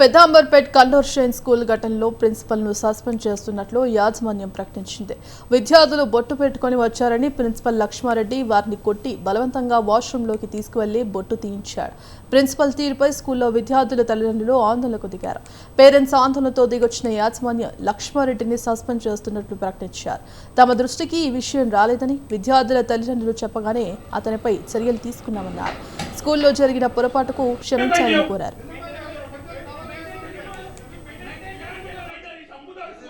పెద్దాంబర్పేట్ Kallur shine school ఘటనలో ప్రిన్సిపల్ను suspend చేస్తున్నట్లు యాజమాన్యం ప్రకటించింది. విద్యార్థులు బొట్టు పెట్టుకొని వచ్చారని ప్రిన్సిపల్ లక్ష్మారెడ్డి వారిని కొట్టి బలవంతంగా వాష్రూంలోకి తీసుకువెళ్ళి బొట్టు తీయించాడు. ప్రిన్సిపల్ తీరుపై స్కూల్లో విద్యార్థుల తల్లిదండ్రులు ఆందోళనకు దిగారు. పేరెంట్స్ ఆందోళనతో దిగొచ్చిన యాజమాన్యం లక్ష్మారెడ్డిని సస్పెండ్ చేస్తున్నట్లు ప్రకటించారు. తమ దృష్టికి ఈ విషయం రాలేదని విద్యార్థుల తల్లిదండ్రులు చెప్పగానే అతనిపై చర్యలు తీసుకున్నామన్నారు. స్కూల్లో జరిగిన పొరపాటుకు క్షమించాలని కోరారు.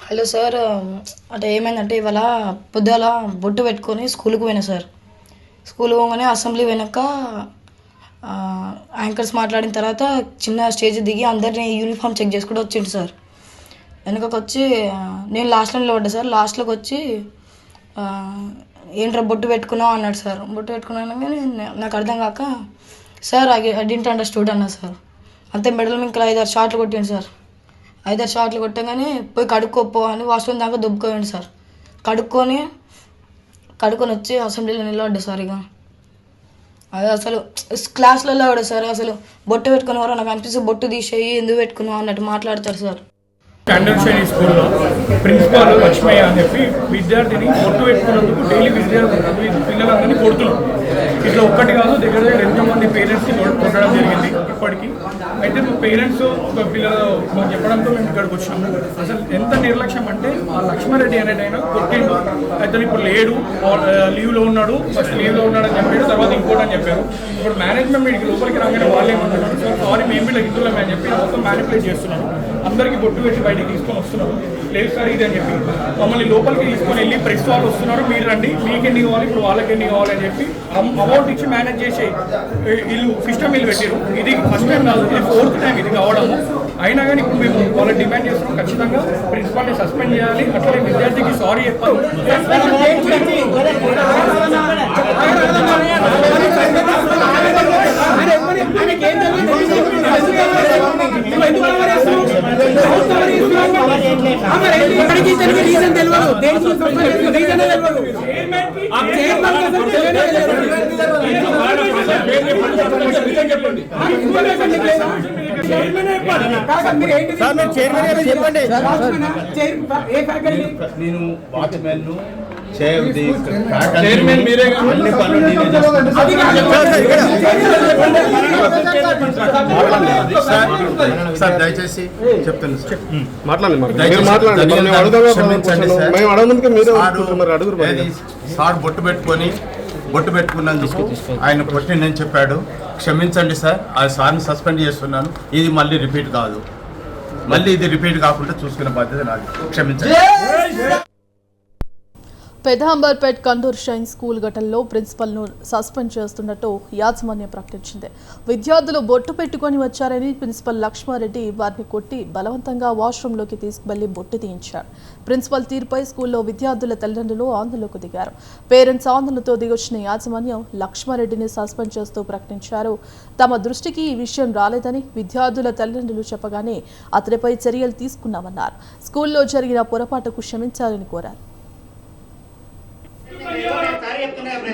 హలో సార్ అంటే ఏమైందంటే ఇవాళ పొద్దుగాల బొట్టు పెట్టుకొని స్కూల్కి పోయినా సార్. స్కూల్ పోగానే అసెంబ్లీ పోయినాక ఆ, యాంకర్స్ మాట్లాడిన తర్వాత చిన్న స్టేజ్ దిగి అందరినీ యూనిఫామ్ చెక్ చేసుకుంటూ వచ్చిండు సార్. వెనకకి వచ్చి నేను లాస్ట్లో నిలబడ్డా సార్. లాస్ట్లోకి వచ్చి ఏంట్రా బొట్టు పెట్టుకున్నావు అన్నాడు సార్. బొట్టు పెట్టుకున్నాను కానీ నాకు అర్థం కాక సార్ ఐ డింట్ అండర్స్టూడ్ అన్నా సార్. అంతే మెడల్ ఇంకా ఐదారు షాట్లు కొట్టిండు సార్. ఐదారు షాట్లు కొట్టగానే పోయి కడుక్కోపో అని వాష్రూమ్ దాకా దుబ్బుకోండి సార్. కడుక్కొని కడుక్కొని వచ్చి అసెంబ్లీలో నిలబడ్డా సార్ ఇక అది అసలు క్లాస్లలో కూడా సార్. అసలు బొట్టు పెట్టుకునేవారు నాకు అనిపిస్తే బొట్టు తీసేయి ఎందుకు పెట్టుకున్నావు అన్నట్టు మాట్లాడతారు సార్. స్కూల్లో. ప్రిన్సిపాల్ లక్ష్మయ్య అని చెప్పి విద్యార్థిని పొట్టు పెట్టుకున్నందుకు డైలీ విద్యార్థి పిల్లలందరినీ కొడుతున్నారు ఇట్లా ఒక్కటి కాదు దగ్గర దగ్గర పేరెంట్స్ని కొట్టడం జరిగింది ఇప్పటికీ. అయితే మా పేరెంట్స్ ఒక పిల్లలు మాకు చెప్పడంతో మేము ఇక్కడికి వచ్చినాము అసలు ఎంత నిర్లక్ష్యం అంటే ఆ లక్ష్మారెడ్డి అనేది ఆయన కొట్టిండు. అతను ఇప్పుడు లేడు. లీవ్లో ఉన్నాడు. ఫస్ట్ లీవ్లో ఉన్నాడు అని చెప్పాడు. తర్వాత ఇంకోటి అని చెప్పారు. ఇప్పుడు మేనేజ్మెంట్ మీడికి లోపలికి రాగానే వాళ్ళే ఏమంటున్నారు? సార్ సారీ మేము వీళ్ళకి ఇద్దులేమే అని చెప్పి మొత్తం మ్యానిపులేట్ చేస్తున్నాను అందరికీ బొట్టు పెట్టి బయటికి తీసుకొని వస్తున్నారు. లేదు సార్ ఇది అని చెప్పి. మమ్మల్ని లోపలికి తీసుకొని వెళ్ళి ప్రెస్ వాళ్ళు వస్తున్నారు. మీరు రండి. మీకు ఎన్ని కావాలి? ఇప్పుడు వాళ్ళకి ఎన్ని కావాలి? అని చెప్పి అమౌంట్ ఇచ్చి మేనేజ్ చేసి వీళ్ళు సిస్టమ్ వీళ్ళు పెట్టారు ఇది ఫస్ట్ టైం కాదు ఇది ఫోర్త్ టైం ఇది కావడము. అయినా కానీ ఇప్పుడు మేము వాళ్ళు డిమాండ్ చేస్తున్నాం ఖచ్చితంగా. ప్రిన్సిపాల్ని సస్పెండ్ చేయాలి. అట్లనే విద్యార్థికి సారీ చెప్పాలి. ఇప్పటికీ తెలియదు రీజన్ తెలియదు దేనికి రీజన్ తెలియదు. నేను వాచ్మెన్ చైర్మన్ మీరే. అన్ని పనులు నేనే చేస్తాను. సార్, సార్ దయచేసి చెప్తాను సార్ మాట్లాడండి మాట్లాడండి మరి మేము అడగడానికి మీరు అడుగురు సార్ బొట్టు పెట్టుకొని బొట్టు పెట్టుకున్నందుకు ఆయన కొట్టిందని చెప్పాడు క్షమించండి సార్ ఆ సార్ని సస్పెండ్ చేస్తున్నాను ఇది మళ్ళీ రిపీట్ కాదు. మళ్ళీ ఇది రిపీట్ కాకుండా చూసుకునే బాధ్యత నాది. క్షమించండి. పెదాంబర్పేట్ కందూర్ షైన్ స్కూల్ ఘటనలో ప్రిన్సిపల్ను సస్పెండ్ చేస్తున్నట్టు యాజమాన్యం ప్రకటించింది. విద్యార్థులు బొట్టు పెట్టుకొని వచ్చారని ప్రిన్సిపల్ లక్ష్మారెడ్డి వారిని కొట్టి బలవంతంగా వాష్రూంలోకి తీసుకువెళ్ళి బొట్టు తీయించారు. ప్రిన్సిపల్ తీరుపై స్కూల్లో విద్యార్థుల తల్లిదండ్రులు ఆందోళనకు దిగారు. పేరెంట్స్ ఆందోళనతో దిగొచ్చిన యాజమాన్యం లక్ష్మారెడ్డిని సస్పెండ్ చేస్తూ ప్రకటించారు. తమ దృష్టికి ఈ విషయం రాలేదని విద్యార్థుల తల్లిదండ్రులు చెప్పగానే అతడిపై చర్యలు తీసుకున్నామన్నారు. స్కూల్లో జరిగిన పొరపాటుకు క్షమించాలని కోరారు. ਸਾਰੇ ਆਪਣੇ ਆਪਣੇ